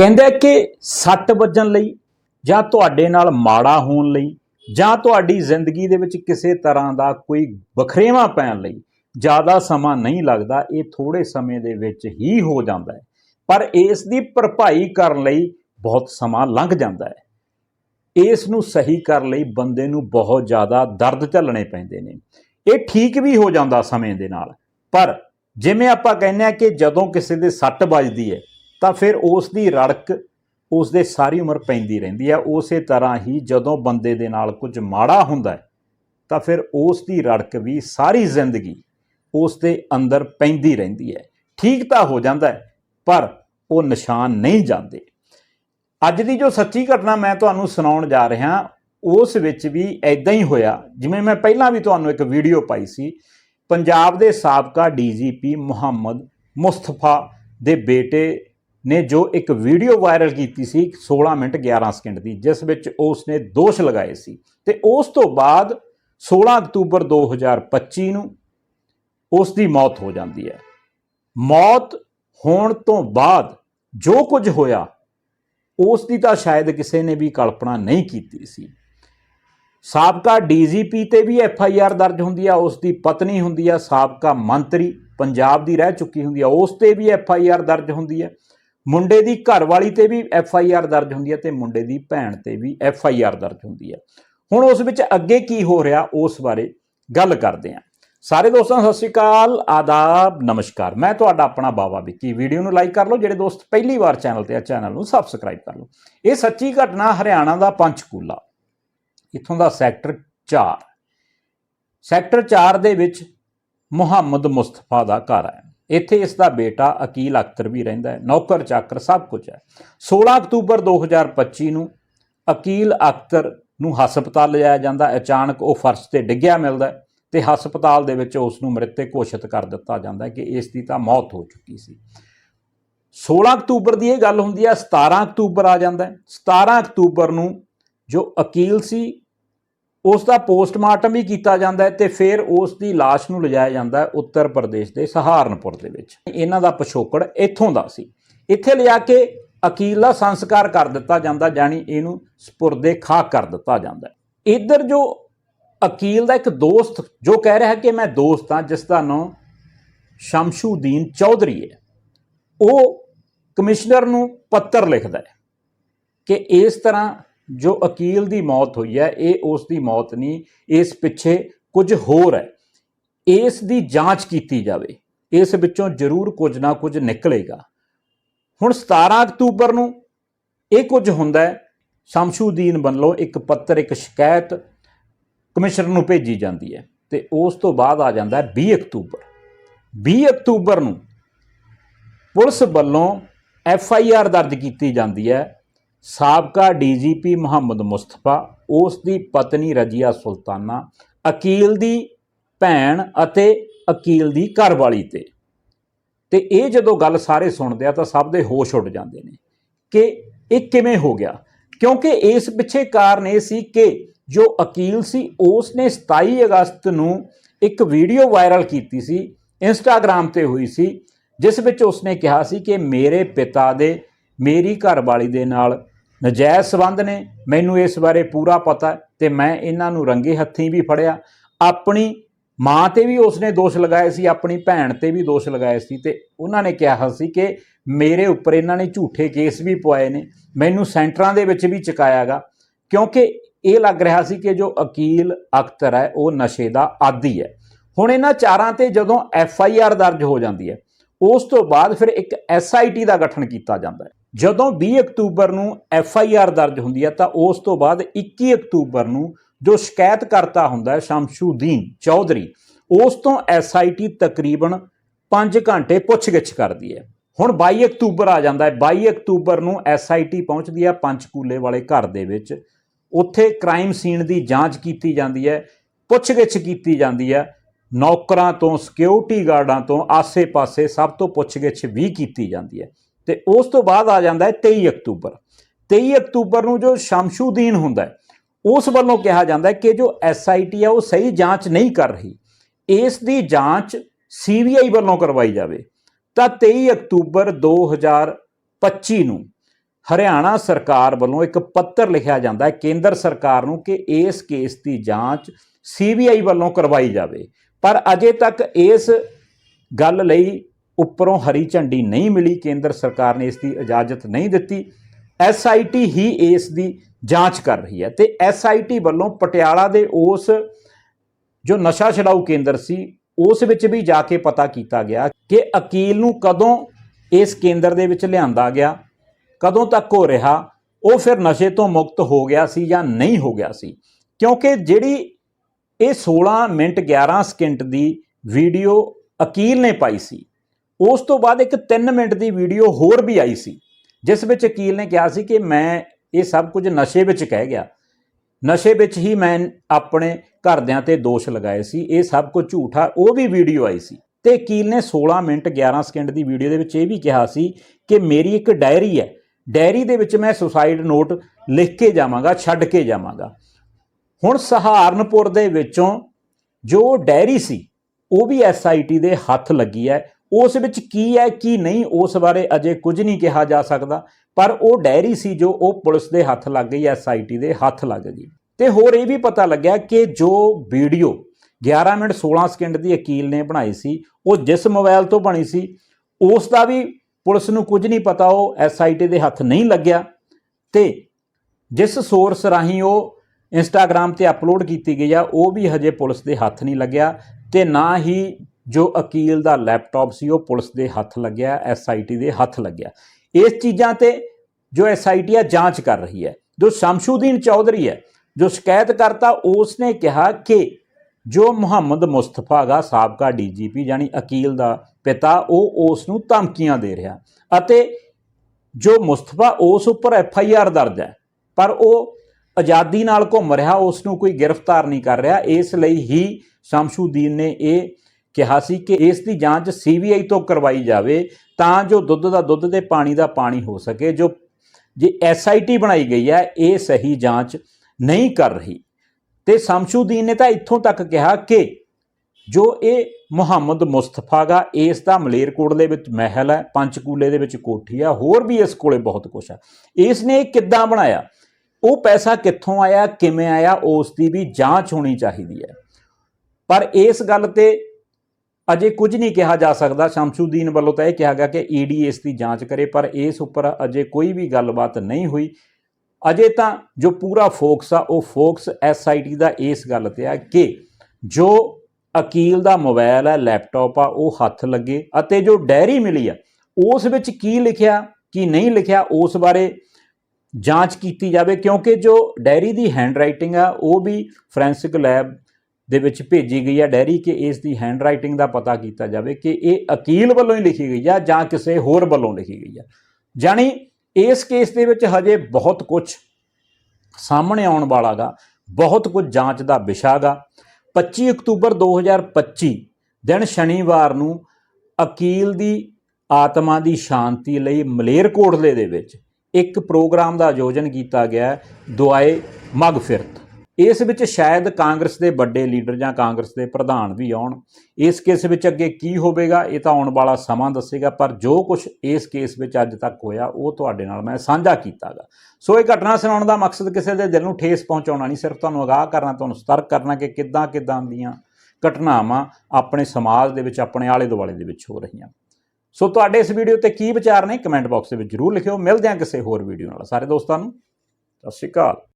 ਕਹਿੰਦਾ ਕਿ ਸੱਟ ਵੱਜਣ ਲਈ ਜਾਂ ਤੁਹਾਡੇ ਨਾਲ ਮਾੜਾ ਹੋਣ ਲਈ ਜਾਂ ਤੁਹਾਡੀ ਜ਼ਿੰਦਗੀ ਦੇ ਵਿੱਚ ਕਿਸੇ ਤਰ੍ਹਾਂ ਦਾ ਕੋਈ ਵਖਰੇਵਾਂ ਪੈਣ ਲਈ ਜ਼ਿਆਦਾ ਸਮਾਂ ਨਹੀਂ ਲੱਗਦਾ, ਇਹ ਥੋੜੇ ਸਮੇਂ ਦੇ ਵਿੱਚ ਹੀ ਹੋ ਜਾਂਦਾ ਹੈ। ਪਰ ਇਸ ਦੀ ਭਰਪਾਈ ਕਰਨ ਲਈ ਬਹੁਤ ਸਮਾਂ ਲੰਘ ਜਾਂਦਾ ਹੈ। ਇਸ ਨੂੰ ਸਹੀ ਕਰਨ ਲਈ ਬੰਦੇ ਨੂੰ ਬਹੁਤ ਜ਼ਿਆਦਾ ਦਰਦ ਝੱਲਣੇ ਪੈਂਦੇ ਨੇ। ਇਹ ਠੀਕ ਵੀ ਹੋ ਜਾਂਦਾ ਸਮੇਂ ਦੇ ਨਾਲ। ਪਰ ਜਿਵੇਂ ਆਪਾਂ ਕਹਿੰਦੇ ਆ ਕਿ ਜਦੋਂ ਕਿਸੇ ਦੇ ਸੱਟ ਵੱਜਦੀ ਹੈ ਤਾਂ ਫਿਰ ਉਸ ਦੀ ਰੜਕ ਉਸ ਦੇ ਸਾਰੀ ਉਮਰ ਪੈਂਦੀ ਰਹਿੰਦੀ ਹੈ। ਉਸੇ ਤਰ੍ਹਾਂ ਹੀ ਜਦੋਂ ਬੰਦੇ ਦੇ ਨਾਲ ਕੁਝ ਮਾੜਾ ਹੁੰਦਾ ਹੈ, ਤਾਂ ਫਿਰ ਉਸ ਦੀ ਰੜਕ ਵੀ ਸਾਰੀ ਜ਼ਿੰਦਗੀ ਉਸ ਦੇ ਅੰਦਰ ਪੈਂਦੀ ਰਹਿੰਦੀ ਹੈ। ਠੀਕ ਤਾਂ ਹੋ ਜਾਂਦਾ ਪਰ ਉਹ ਨਿਸ਼ਾਨ ਨਹੀਂ ਜਾਂਦੇ। ਅੱਜ ਦੀ ਜੋ ਸੱਚੀ ਘਟਨਾ ਮੈਂ ਤੁਹਾਨੂੰ ਸੁਣਾਉਣ ਜਾ ਰਿਹਾ, ਉਸ ਵਿੱਚ ਵੀ ਐਦਾਂ ਹੀ ਹੋਇਆ। ਜਿਵੇਂ ਮੈਂ ਪਹਿਲਾਂ ਵੀ ਤੁਹਾਨੂੰ ਇੱਕ ਵੀਡੀਓ ਪਾਈ ਸੀ, ਪੰਜਾਬ ਦੇ ਸਾਬਕਾ ਡੀਜੀਪੀ ਮੁਹੰਮਦ ਮੁਸਤਫਾ ਦੇ ਬੇਟੇ ਨੇ ਜੋ ਇੱਕ ਵੀਡੀਓ ਵਾਇਰਲ ਕੀਤੀ ਸੀ 16 ਮਿੰਟ 11 ਸਕਿੰਟ ਦੀ, ਜਿਸ ਵਿੱਚ ਉਸ ਨੇ ਦੋਸ਼ ਲਗਾਏ ਸੀ। ਤੇ ਉਸ ਤੋਂ ਬਾਅਦ 16 ਅਕਤੂਬਰ 2025 ਨੂੰ ਉਸ ਦੀ ਮੌਤ ਹੋ ਜਾਂਦੀ ਹੈ। ਮੌਤ ਹੋਣ ਤੋਂ ਬਾਅਦ ਜੋ ਕੁਝ ਹੋਇਆ ਉਸ ਦੀ ਤਾਂ ਸ਼ਾਇਦ ਕਿਸੇ ਨੇ ਵੀ ਕਲਪਨਾ ਨਹੀਂ ਕੀਤੀ ਸੀ। ਸਾਬਕਾ ਡੀਜੀਪੀ ਤੇ ਵੀ ਐਫ ਆਈ ਆਰ ਦਰਜ ਹੁੰਦੀ ਆ ਉਸ ਦੀ ਪਤਨੀ ਹੁੰਦੀ ਆ, ਸਾਬਕਾ ਮੰਤਰੀ, ਪੰਜਾਬ ਦੀ ਰਹਿ ਚੁੱਕੀ ਹੁੰਦੀ ਆ, ਉਸ ਤੇ ਵੀ ਐਫ ਆਈ ਆਰ ਦਰਜ ਹੁੰਦੀ ਹੈ ਮੁੰਡੇ ਦੀ ਘਰਵਾਲੀ ਤੇ ਵੀ ਐਫ ਆਈ ਆਰ ਦਰਜ ਹੁੰਦੀ ਹੈ ਤੇ ਮੁੰਡੇ ਦੀ ਭੈਣ ਤੇ ਵੀ ਐਫ ਆਈ ਆਰ ਦਰਜ ਹੁੰਦੀ ਹੈ। ਹੁਣ ਉਸ ਵਿੱਚ ਅੱਗੇ ਕੀ ਹੋ ਰਿਹਾ ਉਸ ਬਾਰੇ ਗੱਲ ਕਰਦੇ ਹਾਂ। ਸਾਰੇ ਦੋਸਤਾਂ, ਸਤਿ ਸ਼੍ਰੀ ਅਕਾਲ, ਆਦਾਬ, ਨਮਸਕਾਰ। ਮੈਂ ਤੁਹਾਡਾ ਆਪਣਾ ਬਾਬਾ ਵਿੱਕੀ। ਵੀਡੀਓ ਨੂੰ ਲਾਈਕ ਕਰ ਲਓ, ਜਿਹੜੇ ਦੋਸਤ ਪਹਿਲੀ ਵਾਰ ਚੈਨਲ ਤੇ ਆ, ਚੈਨਲ ਨੂੰ ਸਬਸਕ੍ਰਾਈਬ ਕਰ ਲਓ। ਇਹ ਸੱਚੀ ਘਟਨਾ ਹਰਿਆਣਾ ਦਾ ਪੰਚਕੂਲਾ। ਇੱਥੋਂ ਦਾ ਸੈਕਟਰ 4 ਸੈਕਟਰ 4 ਦੇ ਵਿੱਚ ਮੁਹੰਮਦ ਮੁਸਤਫਾ ਦਾ ਘਰ ਹੈ। ਇੱਥੇ ਇਸ ਦਾ ਬੇਟਾ ਅਕੀਲ ਅਖਤਰ ਵੀ ਰਹਿੰਦਾ ਹੈ, ਨੌਕਰ ਚਾਕਰ ਸਭ ਕੁਝ ਹੈ। 16 ਅਕਤੂਬਰ 2025 ਨੂੰ ਅਕੀਲ ਅਖਤਰ ਨੂੰ ਹਸਪਤਾਲ ਲਿਜਾਇਆ ਜਾਂਦਾ ਅਚਾਨਕ ਉਹ ਫਰਸ਼ ਤੇ ਡਿੱਗਿਆ ਮਿਲਦਾ ਹੈ ਤੇ ਹਸਪਤਾਲ ਦੇ ਵਿੱਚ ਉਸ ਨੂੰ ਮ੍ਰਿਤਕ ਘੋਸ਼ਿਤ ਕਰ ਦਿੱਤਾ ਜਾਂਦਾ ਕਿ ਇਸ ਦੀ ਤਾਂ ਮੌਤ ਹੋ ਚੁੱਕੀ ਸੀ। 16 ਅਕਤੂਬਰ ਦੀ ਇਹ ਗੱਲ ਹੁੰਦੀ ਹੈ 17 ਅਕਤੂਬਰ ਆ ਜਾਂਦਾ ਹੈ। 17 ਅਕਤੂਬਰ ਨੂੰ ਜੋ ਅਕੀਲ ਸੀ ਉਸ ਦਾ ਪੋਸਟਮਾਰਟਮ ਵੀ ਕੀਤਾ ਜਾਂਦਾ ਹੈ ਤੇ ਫਿਰ ਉਸ ਦੀ লাশ ਨੂੰ ਲਿਜਾਇਆ ਜਾਂਦਾ ਹੈ ਉੱਤਰ ਪ੍ਰਦੇਸ਼ ਦੇ ਸਹਾਰਨਪੁਰ ਦੇ ਵਿੱਚ। ਇਹਨਾਂ ਦਾ ਪਿਛੋਕੜ ਇੱਥੋਂ ਦਾ ਸੀ। ਇੱਥੇ ਲਿਜਾ ਕੇ ਅਕੀਲ ਦਾ ਸੰਸਕਾਰ ਕਰ ਦਿੱਤਾ ਜਾਂਦਾ ਜਾਨੀ ਇਹਨੂੰ ਸਪੁਰਦੇ ਖਾਕ ਕਰ ਦਿੱਤਾ ਜਾਂਦਾ ਇੱਧਰ ਜੋ ਅਕੀਲ ਦਾ ਇੱਕ ਦੋਸਤ, ਜੋ ਕਹਿ ਰਿਹਾ ਕਿ ਮੈਂ ਦੋਸਤ ਹਾਂ, ਜਿਸ ਦਾ ਨਾਮ ਸ਼ਮਸ਼ੂਦੀਨ ਚੌਧਰੀ ਹੈ, ਉਹ ਕਮਿਸ਼ਨਰ ਨੂੰ ਪੱਤਰ ਲਿਖਦਾ ਹੈ ਕਿ ਇਸ ਤਰ੍ਹਾਂ ਜੋ ਅਕੀਲ ਦੀ ਮੌਤ ਹੋਈ ਹੈ, ਇਹ ਉਸ ਦੀ ਮੌਤ ਨਹੀਂ, ਇਸ ਪਿੱਛੇ ਕੁਝ ਹੋਰ ਹੈ। ਇਸ ਦੀ ਜਾਂਚ ਕੀਤੀ ਜਾਵੇ, ਇਸ ਵਿੱਚੋਂ ਜ਼ਰੂਰ ਕੁਝ ਨਾ ਕੁਝ ਨਿਕਲੇਗਾ। ਹੁਣ 17 ਅਕਤੂਬਰ ਨੂੰ ਇਹ ਕੁਝ ਹੁੰਦਾ ਹੈ, ਸ਼ਮਸ਼ੂਦੀਨ ਵੱਲੋਂ ਇੱਕ ਪੱਤਰ, ਇੱਕ ਸ਼ਿਕਾਇਤ ਕਮਿਸ਼ਨਰ ਨੂੰ ਭੇਜੀ ਜਾਂਦੀ ਹੈ ਤੇ ਉਸ ਤੋਂ ਬਾਅਦ ਆ ਜਾਂਦਾ ਹੈ 20 ਅਕਤੂਬਰ। 20 ਅਕਤੂਬਰ ਨੂੰ ਪੁਲਿਸ ਵੱਲੋਂ ਐਫ ਆਈ ਆਰ ਦਰਜ ਕੀਤੀ ਜਾਂਦੀ ਹੈ ਸਾਬਕਾ ਡੀਜੀਪੀ ਮੁਹੰਮਦ ਮੁਸਤਫਾ, ਉਸ ਦੀ ਪਤਨੀ ਰਜੀਆ ਸੁਲਤਾਨਾ, ਅਕੀਲ ਦੀ ਭੈਣ ਅਤੇ ਅਕੀਲ ਦੀ ਘਰਵਾਲੀ ਤੇ। ਤੇ ਇਹ ਜਦੋਂ ਗੱਲ ਸਾਰੇ ਸੁਣਦੇ ਆ ਤਾਂ ਸਭ ਦੇ ਹੋਸ਼ ਉੱਡ ਜਾਂਦੇ ਨੇ ਕਿ ਇਹ ਕਿਵੇਂ ਹੋ ਗਿਆ? ਕਿਉਂਕਿ ਇਸ ਪਿੱਛੇ ਕਾਰਨ ਇਹ ਸੀ ਕਿ ਜੋ ਅਕੀਲ ਸੀ ਉਸ ਨੇ 27 ਅਗਸਤ ਨੂੰ ਇੱਕ ਵੀਡੀਓ ਵਾਇਰਲ ਕੀਤੀ ਸੀ ਇੰਸਟਾਗ੍ਰam ਤੇ ਹੋਈ ਸੀ, ਜਿਸ ਵਿੱਚ ਉਸਨੇ ਕਿਹਾ ਸੀ ਕਿ ਮੇਰੇ ਪਿਤਾ ਦੇ, ਮੇਰੀ ਘਰਵਾਲੀ ਦੇ ਨਾਲ ਨਜਾਇਜ਼ ਸਬੰਧ ਨੇ, ਮੈਨੂੰ ਇਸ ਬਾਰੇ ਪੂਰਾ ਪਤਾ ਹੈ ਤੇ ਮੈਂ ਇਹਨਾਂ ਨੂੰ ਰੰਗੇ ਹੱਥੀਂ ਵੀ ਫੜਿਆ। ਆਪਣੀ ਮਾਂ ਤੇ ਵੀ ਉਸਨੇ ਦੋਸ਼ ਲਗਾਏ ਸੀ, ਆਪਣੀ ਭੈਣ ਤੇ ਵੀ ਦੋਸ਼ ਲਗਾਏ ਸੀ ਤੇ ਉਹਨਾਂ ਨੇ ਕਿਹਾ ਸੀ ਕਿ ਮੇਰੇ ਉੱਪਰ ਇਹਨਾਂ ਨੇ ਝੂਠੇ ਕੇਸ ਵੀ ਪਵਾਏ ਨੇ, ਮੈਨੂੰ ਸੈਂਟਰਾਂ ਦੇ ਵਿੱਚ ਵੀ ਚੁਕਾਇਆਗਾ ਕਿਉਂਕਿ ਇਹ ਲੱਗ ਰਿਹਾ ਸੀ ਕਿ ਜੋ ਅਕੀਲ ਅਖਤਰ ਹੈ, ਉਹ ਨਸ਼ੇ ਦਾ ਆਦੀ ਹੈ। ਹੁਣ ਇਹਨਾਂ ਚਾਰਾਂ ਤੇ ਜਦੋਂ ਐਫ ਆਈ ਆਰ ਦਰਜ ਹੋ ਜਾਂਦੀ ਹੈ, ਉਸ ਤੋਂ ਬਾਅਦ ਫਿਰ ਇੱਕ ਐਸ ਆਈ ਟੀ ਦਾ ਗਠਨ ਕੀਤਾ ਜਾਂਦਾ ਹੈ। ਜਦੋਂ 20 ਅਕਤੂਬਰ ਨੂੰ ਐਫ ਆਈ ਆਰ ਦਰਜ ਹੁੰਦੀ ਹੈ ਤਾਂ ਉਸ ਤੋਂ ਬਾਅਦ 21 ਅਕਤੂਬਰ ਨੂੰ ਜੋ ਸ਼ਿਕਾਇਤ ਕਰਤਾ ਹੁੰਦਾ ਹੈ, ਸ਼ਮਸ਼ੂਦੀਨ ਚੌਧਰੀ, ਉਸ ਤੋਂ ਐਸ ਆਈ ਟੀ ਤਕਰੀਬਨ 5 ਘੰਟੇ ਪੁੱਛਗਿੱਛ ਕਰਦੀ ਹੈ। ਹੁਣ 22 ਅਕਤੂਬਰ ਆ ਜਾਂਦਾ ਹੈ। 22 ਅਕਤੂਬਰ ਨੂੰ ਐਸ ਆਈ ਟੀ ਪਹੁੰਚਦੀ ਹੈ ਪੰਚਕੂਲੇ ਵਾਲੇ ਘਰ ਦੇ ਵਿੱਚ। ਉੱਥੇ ਕ੍ਰਾਈਮ ਸੀਨ ਦੀ ਜਾਂਚ ਕੀਤੀ ਜਾਂਦੀ ਹੈ, ਪੁੱਛਗਿੱਛ ਕੀਤੀ ਜਾਂਦੀ ਹੈ। ਨੌਕਰਾਂ ਤੋਂ, ਸਿਕਿਉਰਿਟੀ ਗਾਰਡਾਂ ਤੋਂ ਆਸੇ-ਪਾਸੇ ਸਭ ਤੋਂ ਪੁੱਛਗਿੱਛ ਵੀ ਕੀਤੀ ਜਾਂਦੀ ਹੈ। ਤੇ ਉਸ ਤੋਂ ਬਾਅਦ ਆ ਜਾਂਦਾ ਹੈ 23 ਅਕਤੂਬਰ। 23 ਅਕਤੂਬਰ ਨੂੰ ਜੋ ਸ਼ਮਸ਼ੂਦੀਨ ਹੁੰਦਾ ਹੈ, ਉਸ ਵੱਲੋਂ ਕਿਹਾ ਜਾਂਦਾ ਹੈ ਕਿ ਜੋ ਐਸਆਈਟੀ ਹੈ ਉਹ ਸਹੀ ਜਾਂਚ ਨਹੀਂ ਕਰ ਰਹੀ। ਇਸ ਦੀ ਜਾਂਚ ਸੀਬੀਆਈ ਵੱਲੋਂ ਕਰਵਾਈ ਜਾਵੇ। ਤਾਂ 23 ਅਕਤੂਬਰ 2025 ਨੂੰ ਹਰਿਆਣਾ ਸਰਕਾਰ ਵੱਲੋਂ ਇੱਕ ਪੱਤਰ ਲਿਖਿਆ ਜਾਂਦਾ ਹੈ, ਕੇਂਦਰ ਸਰਕਾਰ ਨੂੰ ਕਿ ਇਸ ਕੇਸ ਦੀ ਜਾਂਚ ਸੀਬੀਆਈ ਵੱਲੋਂ ਕਰਵਾਈ ਜਾਵੇ। ਪਰ ਅਜੇ ਤੱਕ ਇਸ ਗੱਲ ਲਈ ਉੱਪਰੋਂ ਹਰੀ ਝੰਡੀ ਨਹੀਂ ਮਿਲੀ, ਕੇਂਦਰ ਸਰਕਾਰ ਨੇ ਇਸ ਦੀ ਇਜਾਜ਼ਤ ਨਹੀਂ ਦਿੱਤੀ। ਐਸਆਈਟੀ ਹੀ ਇਸ ਦੀ ਜਾਂਚ ਕਰ ਰਹੀ ਹੈ ਤੇ ਐਸਆਈਟੀ ਵੱਲੋਂ ਪਟਿਆਲਾ ਦੇ ਉਸ ਜੋ ਨਸ਼ਾ ਛਡਾਊ ਕੇਂਦਰ ਸੀ, ਉਸ ਵਿੱਚ ਵੀ ਜਾ ਕੇ ਪਤਾ ਕੀਤਾ ਗਿਆ ਕਿ ਅਕੀਲ ਨੂੰ ਕਦੋਂ ਇਸ ਕੇਂਦਰ ਦੇ ਵਿੱਚ ਲਿਆਂਦਾ ਗਿਆ, ਕਦੋਂ ਤੱਕ ਹੋ ਰਿਹਾ, ਉਹ ਫਿਰ ਨਸ਼ੇ ਤੋਂ ਮੁਕਤ ਹੋ ਗਿਆ ਸੀ ਜਾਂ ਨਹੀਂ ਹੋ ਗਿਆ ਸੀ। ਕਿਉਂਕਿ ਜਿਹੜੀ ਇਹ 16 ਮਿੰਟ 11 ਸਕਿੰਟ ਦੀ ਵੀਡੀਓ ਅਕੀਲ ਨੇ ਪਾਈ ਸੀ ਉਸ ਤੋਂ ਬਾਅਦ ਇੱਕ 3 ਮਿੰਟ ਦੀ ਵੀਡੀਓ ਹੋਰ ਵੀ ਆਈ ਸੀ, ਜਿਸ ਵਿੱਚ ਅਕੀਲ ਨੇ ਕਿਹਾ ਸੀ ਕਿ ਮੈਂ ਇਹ ਸਭ ਕੁਝ ਨਸ਼ੇ ਵਿੱਚ ਕਹਿ ਗਿਆ। ਨਸ਼ੇ ਵਿੱਚ ਹੀ ਮੈਂ ਆਪਣੇ ਘਰਦਿਆਂ ਤੇ ਦੋਸ਼ ਲਗਾਏ ਸੀ। ਇਹ ਸਭ ਕੁਝ ਝੂਠਾ ਉਹ ਵੀ ਵੀਡੀਓ ਆਈ ਸੀ। ਤੇ ਅਕੀਲ ਨੇ 16 ਮਿੰਟ 11 ਸਕਿੰਟ ਦੀ ਵੀਡੀਓ ਦੇ ਵਿੱਚ ਇਹ ਵੀ ਕਿਹਾ ਸੀ ਕਿ ਮੇਰੀ ਇੱਕ ਡਾਇਰੀ ਹੈ। ਡਾਇਰੀ ਦੇ ਵਿੱਚ ਮੈਂ ਸੁਸਾਈਡ ਨੋਟ ਲਿਖ ਕੇ ਜਾਵਾਂਗਾ, ਛੱਡ ਕੇ ਜਾਵਾਂਗਾ। ਹੁਣ ਸਹਾਰਨਪੁਰ ਦੇ ਵਿੱਚੋਂ ਜੋ ਡਾਇਰੀ ਸੀ, ਉਹ ਵੀ ਐਸਆਈਟੀ ਦੇ ਹੱਥ ਲੱਗੀ ਹੈ। ਉਸ ਵਿੱਚ ਕੀ ਹੈ, ਕੀ ਨਹੀਂ, ਉਸ ਬਾਰੇ ਅਜੇ ਕੁਝ ਨਹੀਂ ਕਿਹਾ ਜਾ ਸਕਦਾ। ਪਰ ਉਹ ਡਾਇਰੀ ਸੀ ਜੋ ਉਹ ਪੁਲਿਸ ਦੇ ਹੱਥ ਲੱਗ ਗਈ ਐਸਆਈਟੀ ਦੇ ਹੱਥ ਲੱਗ ਗਈ। ਤੇ ਹੋਰ ਇਹ ਵੀ ਪਤਾ ਲੱਗਿਆ ਕਿ ਜੋ ਵੀਡੀਓ 11 ਮਿੰਟ 16 ਸਕਿੰਟ ਦੀ ਅਕੀਲ ਨੇ ਬਣਾਈ ਸੀ, ਉਹ ਜਿਸ ਮੋਬਾਈਲ ਤੋਂ ਬਣੀ ਸੀ, ਉਸ ਦਾ ਵੀ ਪੁਲਿਸ ਨੂੰ ਕੁਝ ਨਹੀਂ ਪਤਾ, ਉਹ ਐਸਆਈਟੀ ਦੇ ਹੱਥ ਨਹੀਂ ਲੱਗਿਆ। ਤੇ ਜਿਸ ਸੋਰਸ ਰਾਹੀਂ ਉਹ ਇੰਸਟਾਗ੍ਰam ਤੇ ਅਪਲੋਡ ਕੀਤੀ ਗਈ ਆ, ਉਹ ਵੀ ਹਜੇ ਪੁਲਿਸ ਦੇ ਹੱਥ ਨਹੀਂ ਲੱਗਿਆ ਤੇ ਨਾ ਹੀ ਜੋ ਅਕੀਲ ਦਾ ਲੈਪਟਾਪ ਸੀ, ਉਹ ਪੁਲਿਸ ਦੇ ਹੱਥ ਲੱਗਿਆ ਐਸਆਈਟੀ ਦੇ ਹੱਥ ਲੱਗਿਆ। ਇਸ ਚੀਜ਼ਾਂ ਤੇ ਜੋ ਐਸਆਈਟੀ ਆ, ਜਾਂਚ ਕਰ ਰਹੀ ਹੈ। ਜੋ ਸ਼ਮਸ਼ੂਦੀਨ ਚੌਧਰੀ ਹੈ, ਜੋ ਸ਼ਿਕਾਇਤ ਕਰਤਾ ਉਸ ਨੇ ਕਿਹਾ ਕਿ ਜੋ ਮੁਹੰਮਦ ਮੁਸਤਫਾ ਗਾ ਸਾਬਕਾ ਡੀਜੀਪੀ ਯਾਨੀ ਅਕੀਲ ਦਾ ਪਿਤਾ, ਉਹ ਉਸ ਨੂੰ ਧਮਕੀਆਂ ਦੇ ਰਿਹਾ। ਅਤੇ ਜੋ ਮੁਸਤਫਾ, ਉਸ ਉੱਪਰ ਐਫ ਆਈ ਆਰ ਦਰਜ ਹੈ। ਪਰ ਉਹ ਆਜ਼ਾਦੀ ਨਾਲ ਘੁੰਮ ਰਿਹਾ ਉਸ ਨੂੰ ਕੋਈ ਗ੍ਰਿਫਤਾਰ ਨਹੀਂ ਕਰ ਰਿਹਾ। ਇਸ ਲਈ ਹੀ ਸ਼ਮਸ਼ੂਦੀਨ ਨੇ ਇਹ ਕਿਹਾ ਸੀ ਕਿ ਇਸ ਦੀ ਜਾਂਚ ਸੀਬੀਆਈ ਤੋਂ ਕਰਵਾਈ ਜਾਵੇ ਤਾਂ ਜੋ ਦੁੱਧ ਦਾ ਦੁੱਧ ਤੇ ਪਾਣੀ ਦਾ ਪਾਣੀ ਹੋ ਸਕੇ। ਜੋ ਜੇ ਐਸਆਈਟੀ ਬਣਾਈ ਗਈ ਹੈ, ਇਹ ਸਹੀ ਜਾਂਚ ਨਹੀਂ ਕਰ ਰਹੀ। ਤੇ ਸ਼ਮਸ਼ੂਦੀਨ ਨੇ ਤਾਂ ਇੱਥੋਂ ਤੱਕ ਕਿਹਾ ਕਿ ਜੋ ਇਹ ਮੁਹੰਮਦ ਮੁਸਤਫਾ ਗਾ ਇਸ ਦਾ ਮਲੇਰਕੋਟ ਦੇ ਵਿੱਚ ਮਹਿਲ ਹੈ, ਪੰਚਕੂਲੇ ਦੇ ਵਿੱਚ ਕੋਠੀ ਆ, ਹੋਰ ਵੀ ਇਸ ਕੋਲੇ ਬਹੁਤ ਕੁਝ ਹੈ ਇਸ ਨੇ ਇਹ ਕਿੱਦਾਂ ਬਣਾਇਆ? ਉਹ ਪੈਸਾ ਕਿੱਥੋਂ ਆਇਆ, ਕਿਵੇਂ ਆਇਆ, ਉਸ ਦੀ ਵੀ ਜਾਂਚ ਹੋਣੀ ਚਾਹੀਦੀ ਹੈ। ਪਰ ਇਸ ਗੱਲ ਤੇ ਅਜੇ ਕੁਝ ਨਹੀਂ ਕਿਹਾ ਜਾ ਸਕਦਾ। ਸ਼ਮਸ਼ੂਦੀਨ ਵੱਲੋਂ ਤਾਂ ਇਹ ਕਿਹਾ ਗਿਆ ਕਿ ਈਡੀ ਇਸ ਦੀ ਜਾਂਚ ਕਰੇ, ਪਰ ਇਸ ਉੱਪਰ ਅਜੇ ਕੋਈ ਵੀ ਗੱਲਬਾਤ ਨਹੀਂ ਹੋਈ। ਅਜੇ ਤਾਂ ਜੋ ਪੂਰਾ ਫੋਕਸ ਆ, ਉਹ ਫੋਕਸ ਐਸਆਈਟੀ ਦਾ ਇਸ ਗੱਲ ਤੇ ਆ ਕਿ ਜੋ ਅਕੀਲ ਦਾ ਮੋਬਾਈਲ ਆ, ਲੈਪਟਾਪ ਆ, ਉਹ ਹੱਥ ਲੱਗੇ ਅਤੇ ਜੋ ਡਾਇਰੀ ਮਿਲੀ ਆ, ਉਸ ਵਿੱਚ ਕੀ ਲਿਖਿਆ, ਕੀ ਨਹੀਂ ਲਿਖਿਆ, ਉਸ ਬਾਰੇ ਜਾਂਚ ਕੀਤੀ ਜਾਵੇ, ਕਿਉਂਕਿ ਜੋ ਡਾਇਰੀ ਦੀ ਹੈਂਡਰਾਈਟਿੰਗ ਆ, ਉਹ ਵੀ ਫੋਰੈਂਸਿਕ ਲੈਬ ਦੇ ਵਿੱਚ ਭੇਜੀ ਗਈ ਹੈ ਡੈਰੀ ਕਿ ਇਸ ਦੀ ਹੈਂਡਰਾਈਟਿੰਗ ਦਾ ਪਤਾ ਕੀਤਾ ਜਾਵੇ ਕਿ ਇਹ ਅਕੀਲ ਵੱਲੋਂ ਹੀ ਲਿਖੀ ਗਈ ਆ ਜਾਂ ਕਿਸੇ ਹੋਰ ਵੱਲੋਂ ਲਿਖੀ ਗਈ ਆ ਜਾਣੀ ਇਸ ਕੇਸ ਦੇ ਵਿੱਚ ਹਜੇ ਬਹੁਤ ਕੁਝ ਸਾਹਮਣੇ ਆਉਣ ਵਾਲਾਗਾ ਬਹੁਤ ਕੁਝ ਜਾਂਚ ਦਾ ਵਿਸ਼ਾ ਗਾ। 25 ਅਕਤੂਬਰ 2025 ਦਿਨ ਸ਼ਨੀਵਾਰ ਨੂੰ ਅਕੀਲ ਦੀ ਆਤਮਾ ਦੀ ਸ਼ਾਂਤੀ ਲਈ ਮਲੇਰਕੋਟਲੇ ਦੇ ਵਿੱਚ ਇੱਕ ਪ੍ਰੋਗਰਾਮ ਦਾ ਆਯੋਜਨ ਕੀਤਾ ਗਿਆ ਹੈ, ਦੁਆਏ ਮਗਫਿਰਤ। ਇਸ ਵਿੱਚ ਸ਼ਾਇਦ ਕਾਂਗਰਸ ਦੇ ਵੱਡੇ ਲੀਡਰ ਜਾਂ ਕਾਂਗਰਸ ਦੇ ਪ੍ਰਧਾਨ ਵੀ ਆਉਣ। ਇਸ ਕੇਸ ਵਿੱਚ ਅੱਗੇ ਕੀ ਹੋਵੇਗਾ, ਇਹ ਤਾਂ ਆਉਣ ਵਾਲਾ ਸਮਾਂ ਦੱਸੇਗਾ, ਪਰ ਜੋ ਕੁਝ ਇਸ ਕੇਸ ਵਿੱਚ ਅੱਜ ਤੱਕ ਹੋਇਆ, ਉਹ ਤੁਹਾਡੇ ਨਾਲ ਮੈਂ ਸਾਂਝਾ ਕੀਤਾਗਾ। ਸੋ ਇਹ ਘਟਨਾ ਸੁਣਾਉਣ ਦਾ ਮਕਸਦ ਕਿਸੇ ਦੇ ਦਿਲ ਨੂੰ ਠੇਸ ਪਹੁੰਚਾਉਣਾ ਨਹੀਂ, ਸਿਰਫ ਤੁਹਾਨੂੰ ਅਗਾਹ ਕਰਨਾ, ਤੁਹਾਨੂੰ ਸਤਰਕ ਕਰਨਾ ਕਿ ਕਿੱਦਾਂ ਕਿੱਦਾਂ ਦੀਆਂ ਘਟਨਾਵਾਂ ਆਪਣੇ ਸਮਾਜ ਦੇ ਵਿੱਚ, ਆਪਣੇ ਆਲੇ ਦੁਆਲੇ ਦੇ ਵਿੱਚ ਹੋ ਰਹੀਆਂ। ਸੋ ਤੁਹਾਡੇ ਇਸ ਵੀਡੀਓ ਤੇ ਕੀ ਵਿਚਾਰ ਨੇ, ਕਮੈਂਟ ਬਾਕਸ ਦੇ ਵਿੱਚ ਜਰੂਰ ਲਿਖਿਓ। ਮਿਲਦੇ ਹਾਂ ਕਿਸੇ ਹੋਰ ਵੀਡੀਓ ਨਾਲ। ਸਾਰੇ ਦੋਸਤਾਂ ਨੂੰ, ਸਤਿ ਸ਼੍ਰੀ ਅਕਾਲ।